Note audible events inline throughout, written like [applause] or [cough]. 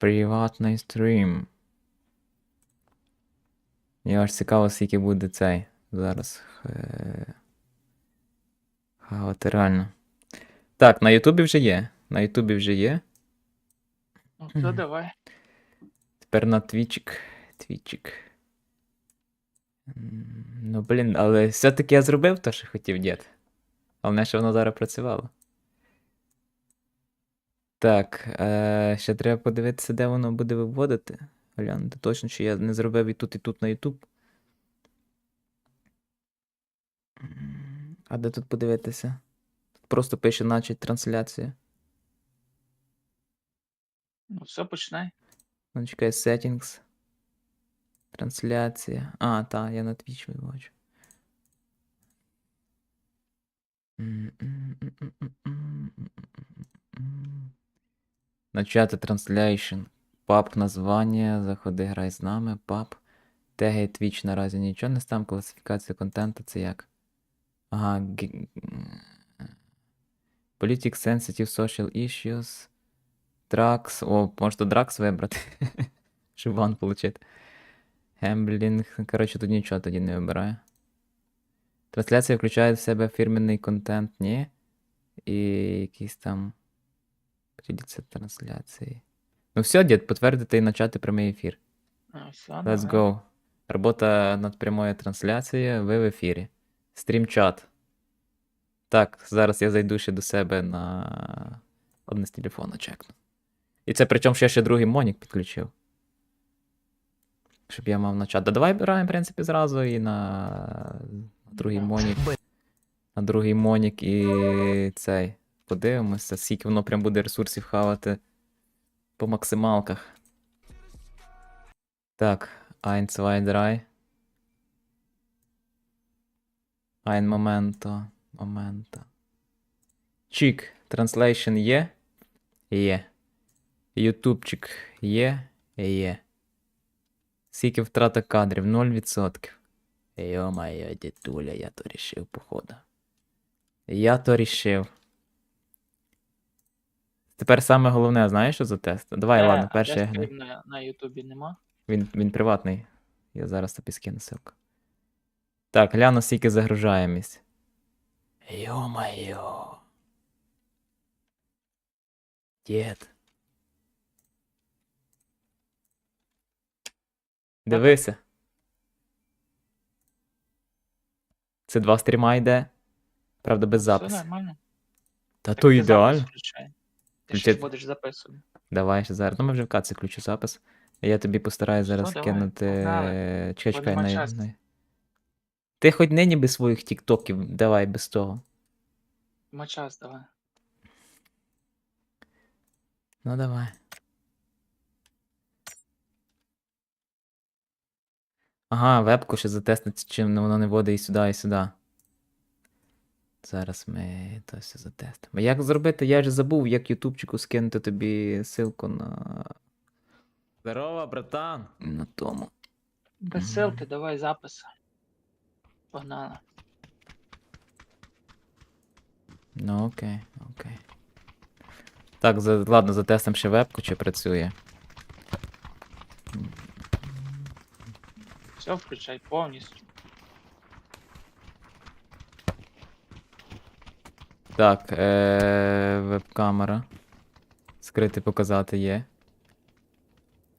Приватний стрім. Мені аж цікаво, скільки буде цей зараз. Е... Хавати реально. Так, на Ютубі вже є. На Ютубі вже є. Ну, то давай. Тепер на твічик. Твічик. Ну, блін, але все-таки я зробив те, що хотів дід. Головне, що воно зараз працювало. Так, е, ще треба подивитися, де воно буде виводити. Глянути точно, чи я не зробив і тут, і тут на YouTube. А де тут подивитися? Тут просто пише начать трансляція. Ну, все, починай. Ну, чекай, settings. Трансляція. А, та, я на Twitch виводжу. Начати транслейшн. Пап названня, заходи, грай з нами, пап. Теги Twitch наразі нічого не став, класифікація контенту це як. Ага. Politics Sensitive Social Issues. Дракс. О, можна Дракс вибрати. [laughs] Щоб ван отримати. Гемблінг. Коротше, тут нічого тоді не вибираю. Трансляція включає в себе фірменний контент, ні. І якийсь там. Поділіться трансляцією. Ну все, дід, підтвердити і почати прямий ефір. Все, Let's давай. go. Робота над прямою трансляцією, ви в ефірі. Стрім-чат. Так, зараз я зайду ще до себе на одне з телефона чекну. І це причому що я ще другий монік підключив. Щоб я мав на чат. Да давай граємо, в принципі, зразу і на другий монік. На другий монік і цей. Подивимося, скільки воно прям буде ресурсів хавати по максималках. Так, Ein, zwei, drei. Ein momento, momento. Чик, translation є? Є. Ютубчик є? Є. Скільки втрата кадрів? 0%. Йо-моє, дідуля, я то рішив, походу. Я то рішив. Тепер саме головне, знаєш, що за тест? Давай, Е, ладно, а перший я тестів на, на Ютубі нема. Він, він приватний. Я зараз тобі скину ссылку. Так, гляну, скільки загружає місць. Йо-майо. Дід. Дивися. Це два стріма йде. Правда, без Все запису. нормально. Та Так то запис ідеально. включай. Ти ще Включити. будеш записувати. Давай ще зараз. Ну, ми вже в каці включу запис. Я тобі постараюсь зараз давай, кинути. погнали. Чекай, чекай, нема на, часу. на... Ти хоч нині без своїх тіктоків, давай без того. Ма час давай. Ну давай. Ага, вебку ще затестити, чим воно не водить і сюди, і сюди. Зараз ми то все затестимо. Як зробити? Я ж забув, як ютубчику скинути тобі ссылку на. Здорово, братан! На тому. Без ссылки давай запис. Погнали. Ну окей, окей. Так, за, ладно, затестимо ще вебку, чи працює. Все включай повністю. Так, е- веб-камера. Скрити показати є.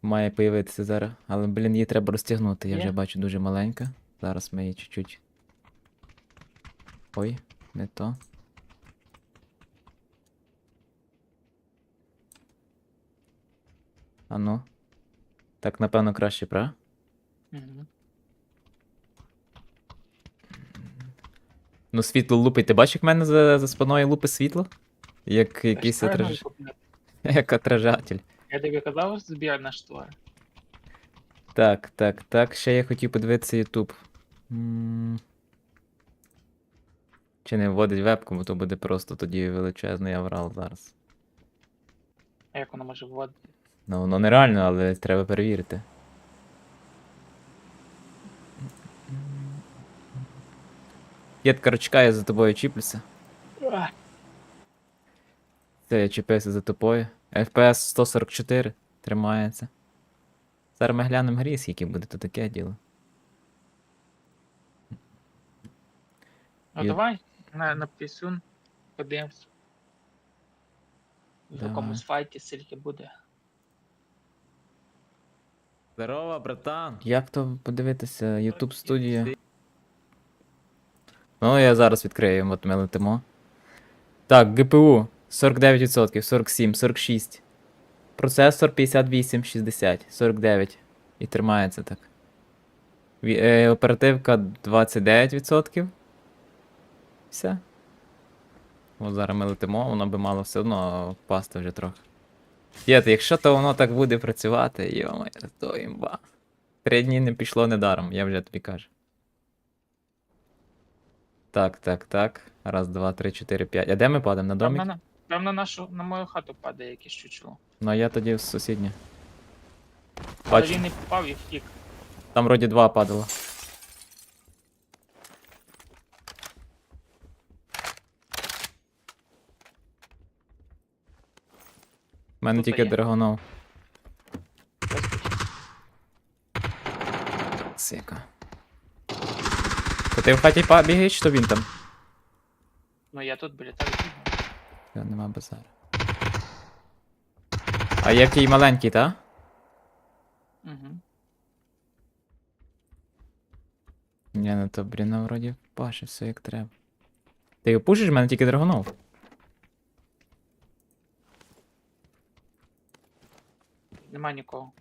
Має появитися зараз. Але, блін, її треба розтягнути. Я Є? вже бачу дуже маленька. Зараз ми її чуть-чуть. Ой, не то. А ну. Так, напевно, краще, правда? Угу. Ну, світло лупить. Ти бачиш, як в мене за, за спиною лупи світло? Як якийсь отраж... [laughs] як отражатель. Я тобі казав, збір на штори. Так, так, так. Ще я хотів подивитися YouTube. Чи не вводить вебку, бо то буде просто тоді величезний аврал зараз. А як воно може вводити? Ну, воно нереально, але треба перевірити. Я коротше, чекаю за тобою чіплюся. Це я чіпився за тобою. FPS 144. Тримається. Зараз ми глянемо грі, скільки буде, то таке діло. Ну давай на, на пісюн подивимось. В Давай. якомусь файті скільки буде. Здорово, братан. Як то подивитися YouTube студія? Ну, я зараз відкрию, от ми летимо. Так, ГПУ 49%, 47, 46. Процесор 58, 60, 49. І тримається так. Е, оперативка 29%. Все. От зараз ми летимо, воно би мало все одно впасти вже трохи. Дід, якщо то воно так буде працювати, йомає, то імба. Три дні не пішло недаром, я вже тобі кажу. Так, так, так. Раз, два, три, чотири, п'ять. А де ми падаємо? На домик? на, прям на нашу, на мою хату падає якесь чучело. Ну а я тоді в сусіднє. Але Бачу, він не попав і втік. там вроді два падало. У мене Тут тільки є. драгонов. Сика. То ти в хаті па- бігаєш, чи то він там? Ну я тут біля тебе бігаю. Я нема базару. А який маленький, та? Угу. Ні, ну то, блін, ну, вроді паше, все як треба. Ти його пушиш, в мене тільки драгонов. Нема нікого.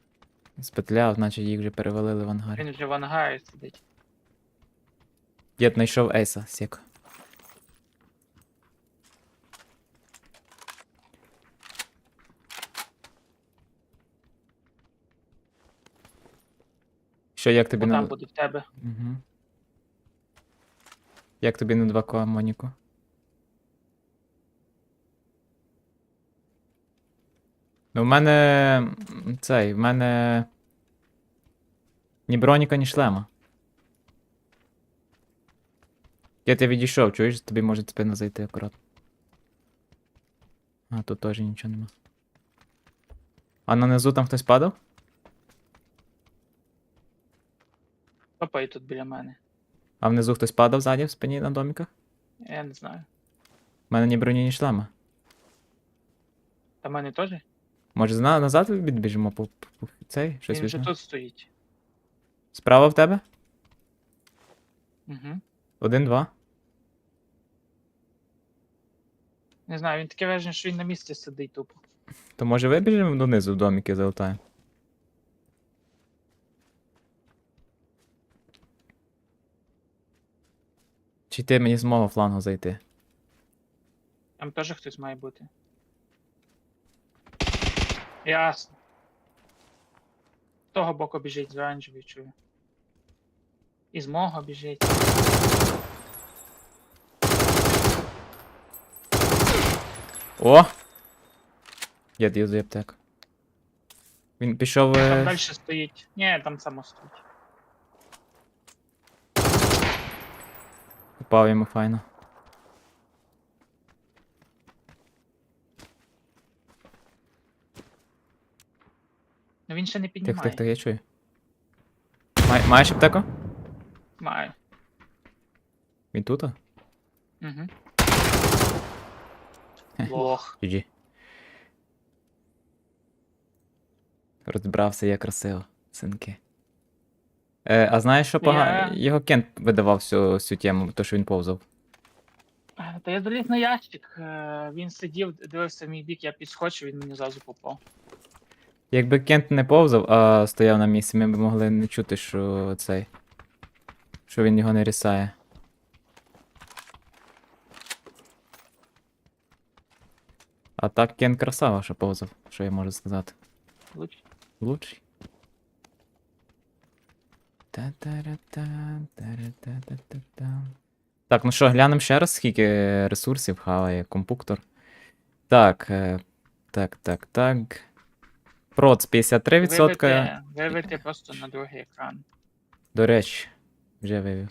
Спетляв, наче їх вже перевалили в ангарі. Він вже в ангарі сидить. Дід знайшов Ейса, сік. Що, як тобі на. там буде в тебе. Угу. Як тобі на 2 к Моніку? Ну, в мене. цей, в мене. Ні броніка, ні шлема. Я ти відійшов, чуєш, тобі може спина зайти акуратно. А, тут теж нічого нема. А на низу там хтось падав? Папа і тут біля мене. А внизу хтось падав ззаді в спині на доміках? Я не знаю. У мене ні броні, ні шлема. Та в мене теж? Може зна- назад відбіжимо по, по, по цей? Щось Він вже візьмемо? тут стоїть. Справа в тебе? Угу. Один, два. Не знаю, він таке враження, що він на місці сидить тупо. То може вибіжимо донизу в доміки залутаємо? Чи ти мені з мого флангу зайти? Там теж хтось має бути. Ясно. З того боку біжить з оранжевої чую. І з мого біжить. О! Я дію за аптеку. Він пішов. Там е, далі стоїть. Ні, там само стоїть. Упав йому файно. Ну він ще не піднімає. тих, тих, я чую. Май, маєш аптеку? Маю. Він тут? Угу. Лох. GG. [laughs] Розбрався я красиво, синки. Е, а знаєш, що погано? Його Кент видавав всю, всю тему, то що він повзав. Е, Та я заліз на ящик. е, Він сидів, дивився в мій бік, я підскочив, він мені зразу попав. Якби Кент не повзав, а стояв на місці, ми б могли не чути, що цей. Що він його не рісає. А так Кент красава, що повзав, що я можу сказати. Луч. Лучший. Та-ра-та-та-та-та. Так, ну що, глянемо ще раз, скільки ресурсів хаває компуктор. Так, е, так, так, так. Проц 53%. Вивити, просто на другий екран. До речі, вже вивів.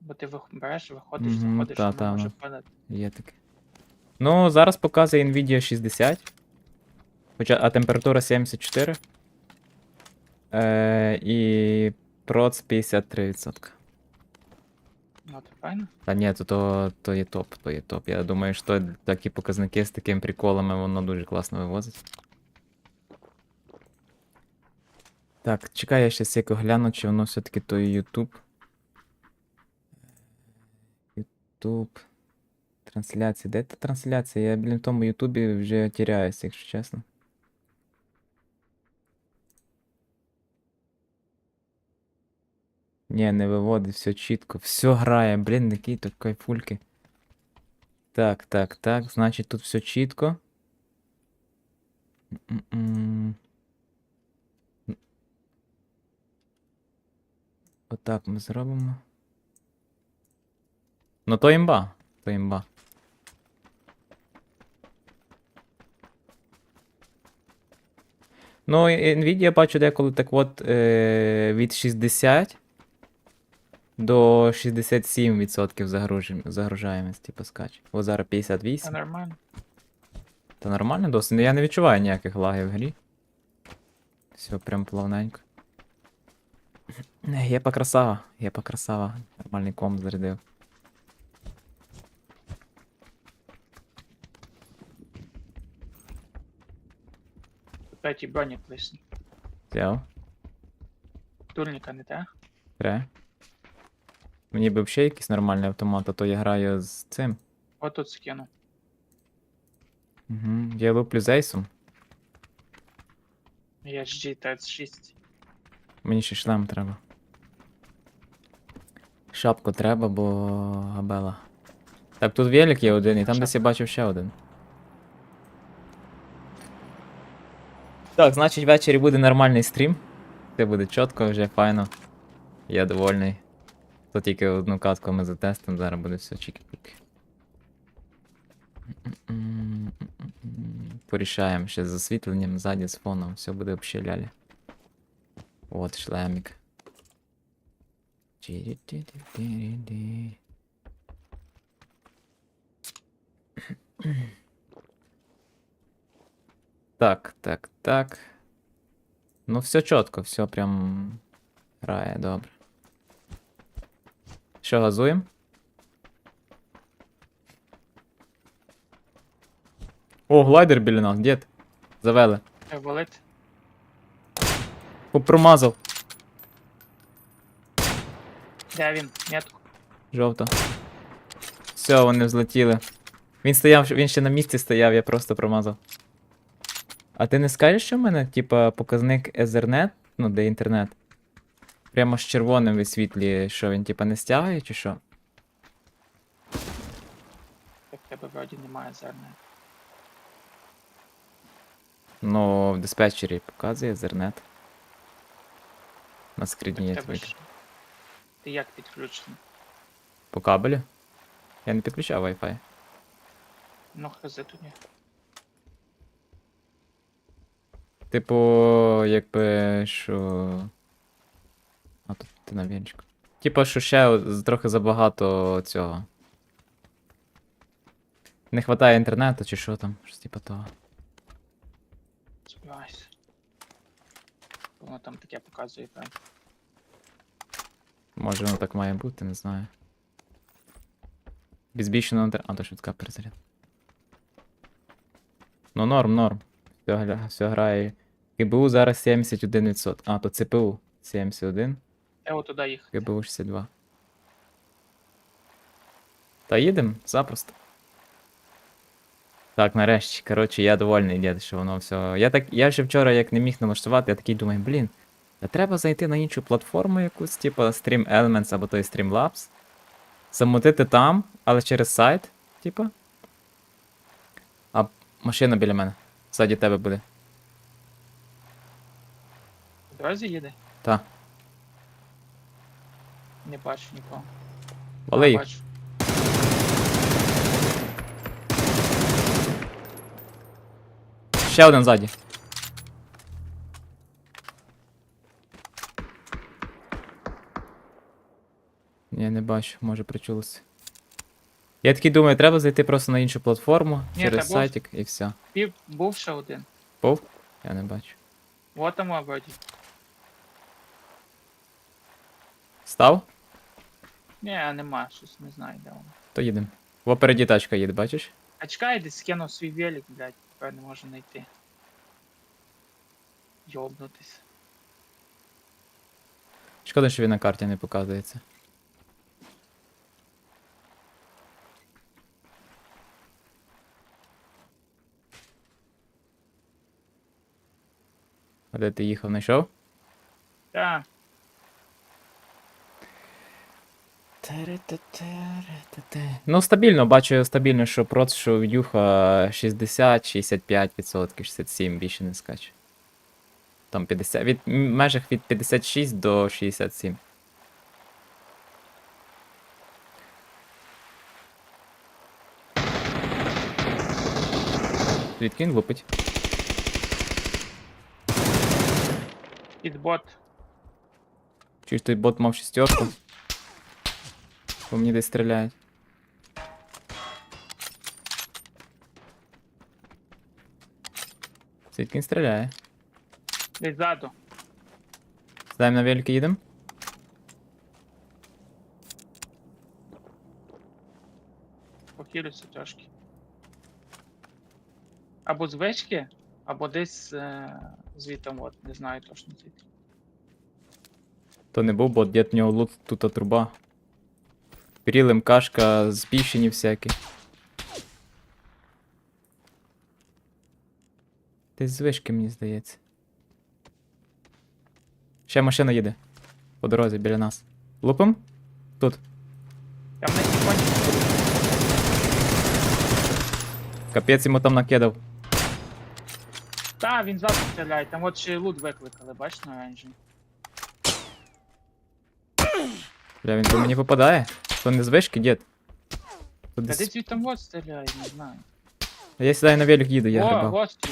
Бо ти береш, виходиш, заходиш, та, воно та, може ну. впадати. Є таке. Ну, зараз показує Nvidia 60. Хоча, а температура 74. Е, і проц 53%. Ну, то файно. Та ні, то, то, то є топ, то є топ. Я думаю, що такі показники з такими приколами воно дуже класно вивозить. Так, чекай, я ще секу гляну, чи воно все-таки той YouTube. YouTube. Трансляція. Де та трансляція? Я, блін, в тому Ютубі вже тіряюсь, якщо чесно. Ні, не виводить, все чітко. Все грає, блін, які то кайфульки. Так, так, так. Значить, тут все чітко. М-м-м. Отак ми зробимо. Ну то імба. То імба. Ну, Nvidia бачу деколи так от е, від 60 до 67% загружень- загружаємості типу скач. О, зараз Та нормально. Та нормально досить. Ну, Я не відчуваю ніяких лагів в грі. Все прям плавненько. Є по красава, є по красава. Нормальний комп зарядив. П'ятій броні плисні. Взяв. Турніка не те. Тре. Мені би ще якийсь нормальний автомат, а то я граю з цим. Отут скину. Угу. Я луплю з ейсом. Я HG TS6. Мені ще шлем треба. Шапку треба, бо габела. Так, тут велик є один, і там десь я бачив ще один. Так, значить ввечері буде нормальний стрім. Це буде чітко, вже файно. Я довольний. То тільки одну катку ми затестимо, зараз буде все м-м-м. Порішаємо ще з освітленням, ззаді з фоном, все буде взагалі лялі. От шлемик. Чирі-ті-ті-ті-ті-ті. Так, так, так. Ну, все чітко, все прям грає добре. Що, газуємо? О, глайдер біля нас, дід. Завели. Е, Валить. По- Промазав. Де він? Метку. Жовто. Все, вони взлетіли. Він стояв, він ще на місці стояв, я просто промазав. А ти не скажеш, що в мене, типа, показник Ethernet, ну, де інтернет? Прямо з червоним висвітлює, що він, типа, не стягує, чи що? Так тебе вроді немає зерна. Ну, в диспетчері показує Ethernet. На скрідні є Так тебе твій. ж... Ти як підключений? По кабелю? Я не підключав Wi-Fi. Ну, хз тоді. Типу, якби що. А тут ти на вінчику. Типу, що ще трохи забагато цього. Не хватає інтернету чи що там, щось типу того. Сподіваюся. Воно там таке показує, правда. Може воно так має бути, не знаю. Без інтернету. А, то швидка перезаряд. Ну, норм, норм. Все, все грає. ГБУ зараз 71%. А, то ЦПУ 71. Де отуди їхати? ГБУ 62. Та їдемо запросто. Так, нарешті. Коротше, я довольний, дід, що воно все. Я так. Я ще вчора як не міг налаштувати, я такий думаю, блін. Та треба зайти на іншу платформу якусь, типу Stream Elements або той Streamlabs. Замутити там, але через сайт, типу. А машина біля мене. Ззаді тебе буде. Дорозі їде? Та. Не бачу нікого. Вали їх. Бачу. Ще один ззаді. Я не бачу, може причулося. Я такий думаю, треба зайти просто на іншу платформу Ні, через та був. сайтик і все. Пів був ще один. Був? Я не бачу. Вот там вроді. Став? Ні, нема, щось не знаю, де воно. То їдемо. Во переді тачка їде, бачиш? А чекай, десь скинув свій велик, блядь, тепер не можу знайти. Йобнутись. Шкода, що він на карті не показується. А де ти їхав, знайшов? Та, Ну, стабільно, бачу стабільно, що проц, що Юха 60, 65%, 67 більше не скаче. Там 50, від межах від 56 до 67. Звідки він лупить? Підбот. Чи ж той бот мав шістерку? По мені десь стріляють. Звідки він стріляє? Десь ззаду. Сідаємо на велики їдемо? Похилюся трошки. Або з вишки, або десь е, звітом, от, не знаю точно звідки. То не був бот, дід в нього лут тут труба. Перілим кашка, збільшені всякі. Десь з вишки, мені здається. Ще машина їде. По дорозі біля нас. Лупим? Тут. Я тихонечко буду. Капець йому там накидав. Та, він ззаду стріляє, там от ще лут викликали, бачиш на оранжеві. Бля, він по мені попадає. То не з вишки, дід. То Та десь... десь звідти от стріляє, не знаю. Я сідаю на велик їду, я О, грибав. гості.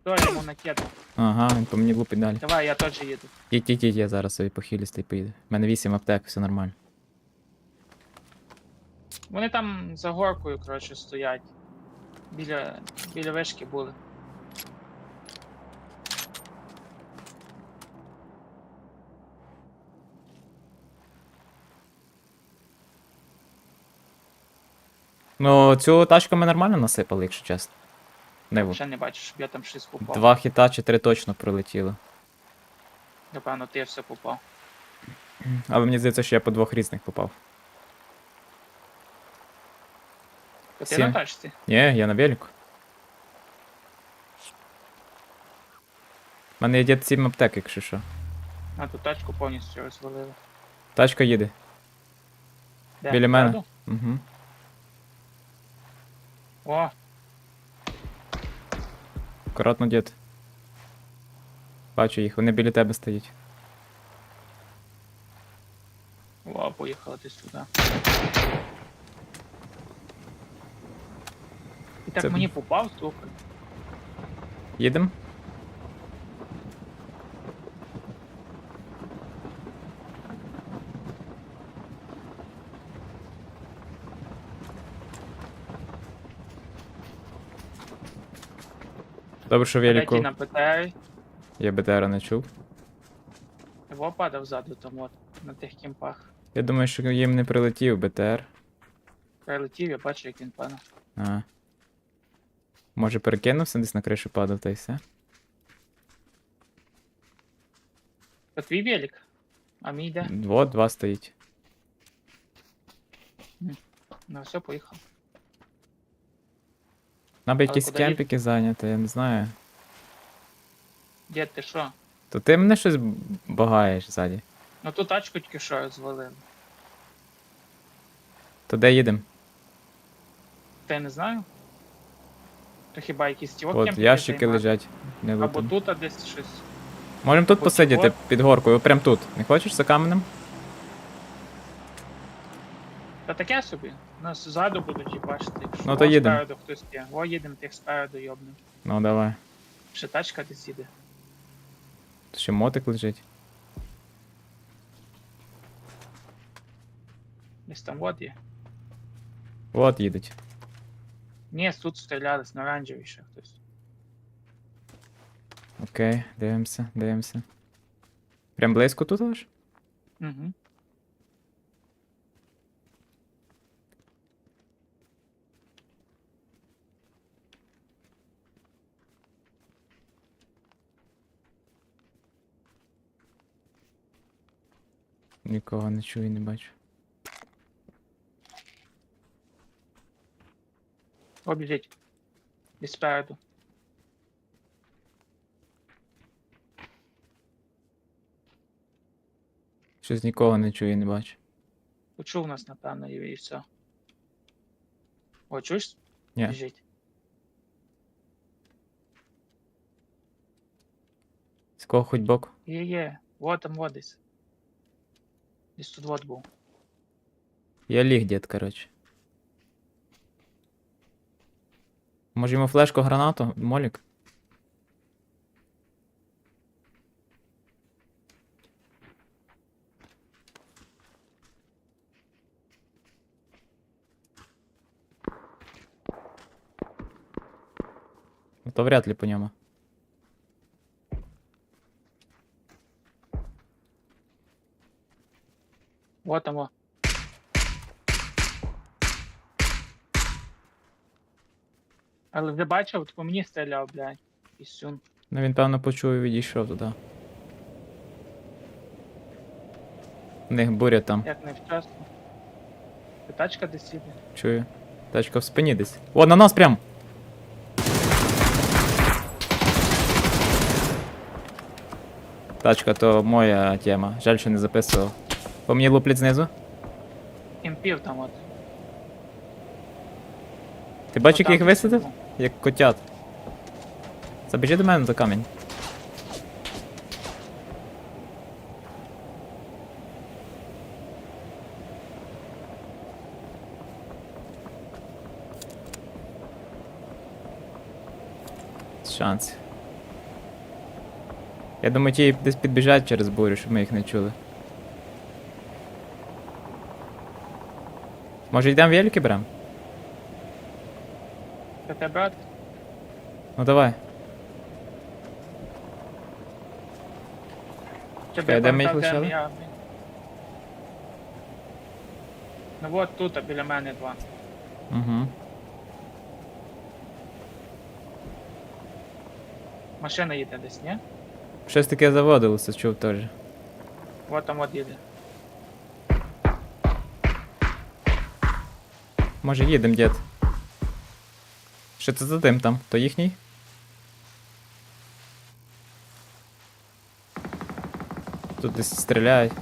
Хто йому накидав? Ага, він по мені лупить далі. Давай, я теж їду. Їдь, їдь, їдь, я зараз собі похилістий поїду. У мене 8 аптек, все нормально. Вони там за горкою, коротше, стоять. Біля, біля вишки були. Ну, цю тачку ми нормально насипали, якщо чесно. Неву. Ще не бачу, щоб я там щось попав. Два хіта чи три точно прилетіло. Напевно, ти все попав. Але мені здається, що я по двох різних попав. То ти Сім. на тачці? Ні, я на велику. У мене є дід 7 аптек, якщо що. А ту тачку повністю розвалили. Тачка їде. Де? Біля мене. Ззаду? Угу. О, Акуратно, дід. Бачу їх, вони біля тебе стоять. о, поїхала десь туди. І так Це- мені попав, слухай. Їдем? Добре, що Велику. на БТР, Я БТР не чув. його падав ззаду там от, на тих кімпах. Я думаю, що їм не прилетів БТР. Прилетів, я бачу, як він падав. А. Може перекинувся десь на кришу падав та й все. Це твій велик. А мій де? Вот, два стоїть. Ну все, поїхав. Нам би якісь куди кемпіки зайняти, я не знаю. Дід, ти що? То ти мене щось багаєш ззаді. Ну ту тачку тільки що розвалили. То де їдемо? Та я не знаю. То хіба якісь ті От ящики лежать. Не Або тут, а десь щось. Можемо тут От посидіти от. під горкою, прям тут. Не хочеш за каменем? Та таке собі. Нас ззаду будуть і бачити. якщо- Ну, то О, їдемо. Спереду хтось є. О, їдемо, тих спереду йобнем. Ну давай. Ще тачка десь їде. Тут ще мотик лежить. Десь там от є. От їдуть. Ні, тут стрілялись на оранжевій ще хтось. Окей, дивимося, дивимося. Прям близько тут аж? Угу. Нікого не чую, не бачу. Обіжіть. І спереду. Щось нікого не чую, не бачу. Почув нас, напевно, і, і все. О, чуєш? Ні. Біжить. З кого хоч бок? Є, є. Вот там вот десь. Десь тут вот був. Я ліг, дід, коротше. Може йому флешку гранату? Молік? Ну, То вряд ли по ньому. Вот там. Але вже бачив, от по мені стріляв, блядь. Пісюн. Ну він, певно, почув і відійшов туди. У них буря там. Як невчасно. Це тачка десь іде. Чую. Тачка в спині десь. О, на нас прям! Тачка то моя тема. Жаль, що не записував. По мені луплять знизу. Імпів там от. Ти бачиш, як їх висадив? Як котят. Забіжи до мене за камінь. Шанс. Я думаю, ті десь підбіжать через бурю, щоб ми їх не чули. Може йдемо велики берем? Це тебе брат? Ну давай. Чи Чекай, би де ми їх пам'ятав, де лишили? я, блін? Ну от тут, а біля мене два. Угу. Машина їде десь, ні? Щось таке заводилося, чув теж. Вот там от їде. Може їдем, дід. Що це за дим там? То їхній? Тут десь стріляють.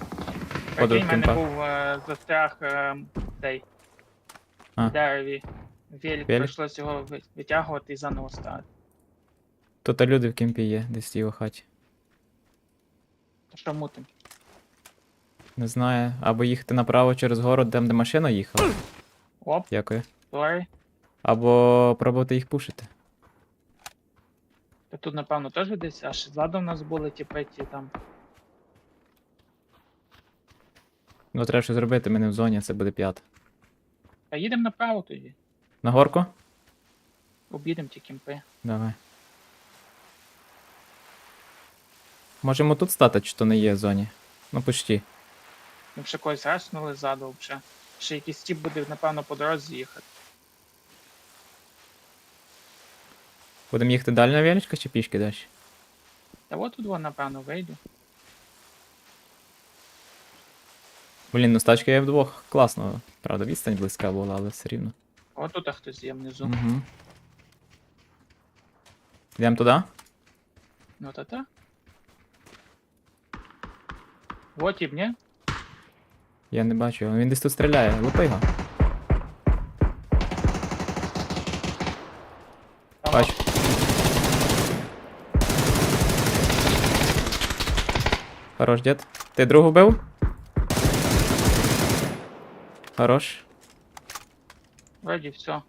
Прикинь, в мене був е, застряг е, цей А. дереві. Велик, Велик? прийшлось його ви- витягувати і заново ставити. Тут люди в кемпі є, десь в його хаті. То що мутим? Не знаю. Або їхати направо через город, там де машина їхала. Оп, Дякую. sorry. Або пробувати їх пушити. Та тут, напевно, теж десь аж ззаду в нас були ті ті там. Ну треба щось зробити, ми не в зоні, це буде п'ята. Та їдемо направо тоді. На горку? Обідемо ті кімпи. Давай. Можемо тут стати, чи то не є в зоні. Ну почти. Ми ще когось раснули ззаду вже. Ще якийсь тіп буде, напевно, по дорозі їхати. Будемо їхати далі на величках чи пішки далі? Та от тут вон, напевно, вийду. Блін, ну з тачки я вдвох класно. Правда, відстань близька була, але все рівно. От тут хтось є внизу. Угу. Йдемо туди? Ну та та. Вот і ні? Я не бачу його. Він десь тут стріляє. Лупи його. Бачу. Хорош, дід. Ти другу бив? Хорош. Вроді все.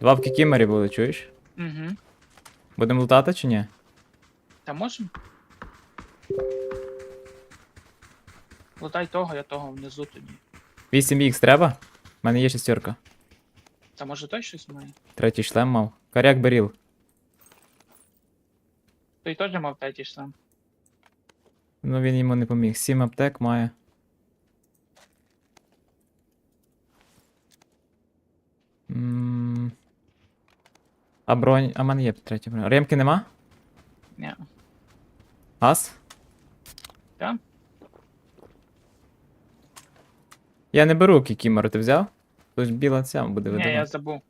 Два в кікімері були, чуєш? Угу. Будемо лутати чи ні? Та можем? Лутай того, я того внизу тоді. 8х треба? У мене є шестерка. Та може той щось має? Третій шлем мав. Коряк беріл. Той теж мав третій шлем. Ну він йому не поміг. Сім аптек має. М, А бронь. А мене є третя бронь. Ремки нема? Ні. Газ? Так. Я не беру кікімеру, ти взяв? Тож біла ця буде Ні, я забув.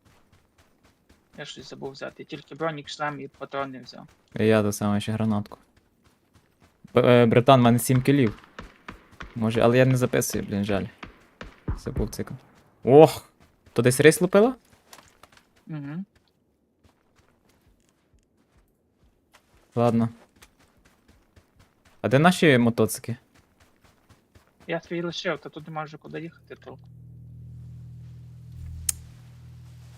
Я щось забув взяти. Тільки бронік, шлем і патрони взяв. І я до саме ще гранатку. Е, Братан, в мене 7 кілів. Може, але я не записую, блін, жаль. Забув цикл. Ох! То десь рейс лупила? Угу. Ладно. А де наші мотоцики? Я свій лишив, та тут нема вже куди їхати толку.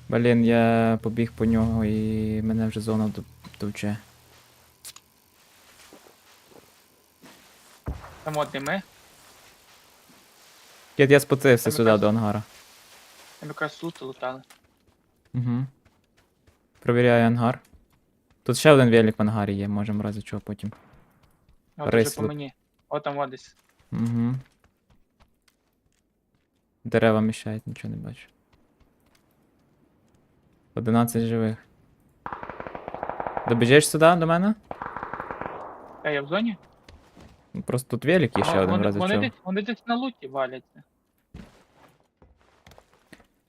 Блін, я побіг по нього і мене вже зона ду- Там ми. Дід, я спотився Там сюди якраз- до ангара. Там якраз лути лутали. Угу. Провіряю ангар. Тут ще один велик в ангарі є, можемо в разі чого потім. От вже по лут. мені. О, там от десь. Угу. Дерева мішають, нічого не бачу. 11 живих. Добіжиш сюди до мене? А я в зоні? Ну, Просто тут велик є ще один в вони, десь, вони десь на луті валяться. У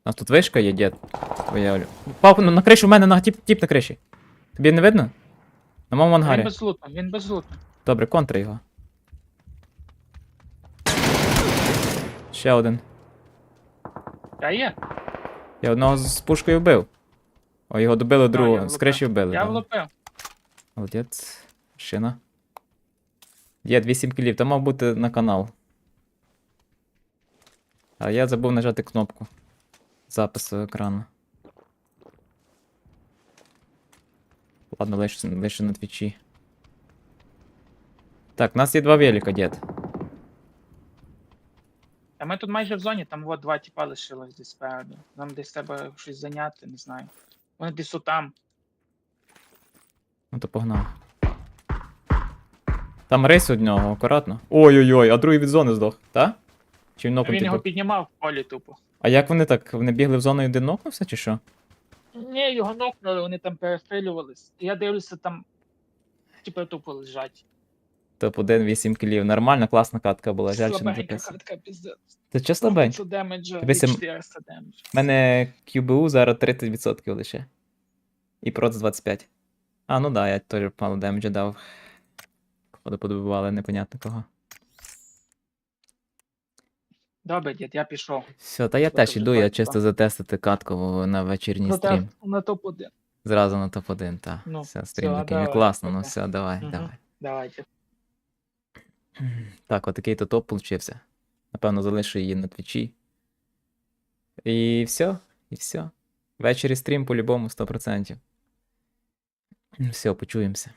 нас тут вишка є, дід. Твоя Олю. Папа, ну на кришу в мене на тіп, тіп на криші. Тобі не видно? На моєму Він без луту, він без луту. Добре, контри його. Ще один. Я є. Я одного з пушкою вбив. О, його добили другого. З криші вбили. Я влупив. Молодець. Шина. Є 8 кілів, то мав бути на канал. А я забув нажати кнопку запису екрану. Ладно, лише, лише на твічі. Так, у нас є два велика, дід. А ми тут майже в зоні, там от два тіпа лишилось десь спереду. Нам десь треба щось зайняти, не знаю. Вони десь отам. Ну то погнав. Там рейс одного, акуратно. Ой-ой-ой, а другий від зони здох, та? Чи він Він нокнутий його був? піднімав в полі тупо. А як вони так? Вони бігли в зону і один нокнувся, чи що? Ні, його нокнули, вони там перестрілювались. Я дивлюся, там типу тупо лежать. Топ-1 8 кілів. Нормальна, класна катка була, жаль, що не Слабенька записав. картка піздець. Це чи слабенько? 500 демеджа і Дивися, м- 400 демеджа. У мене QBU зараз 30% лише. І проц 25. А, ну да, я теж мало демеджа дав. Походу подобували, непонятно кого. Добре, дід, я пішов. Все, та я Що теж іду, я бачу, чисто так? затестити катку на вечірній Ну стрім. так, на топ-1. Зразу на топ-1, та. Ну, все, стрім все, такий. давай, Класно, ну все, давай, Мгм. давай. Давайте. Так, отакий то топ получився. Напевно, залишу її на твічі. І все, і все. Ввечері стрім по-любому 100%. Все, почуємося.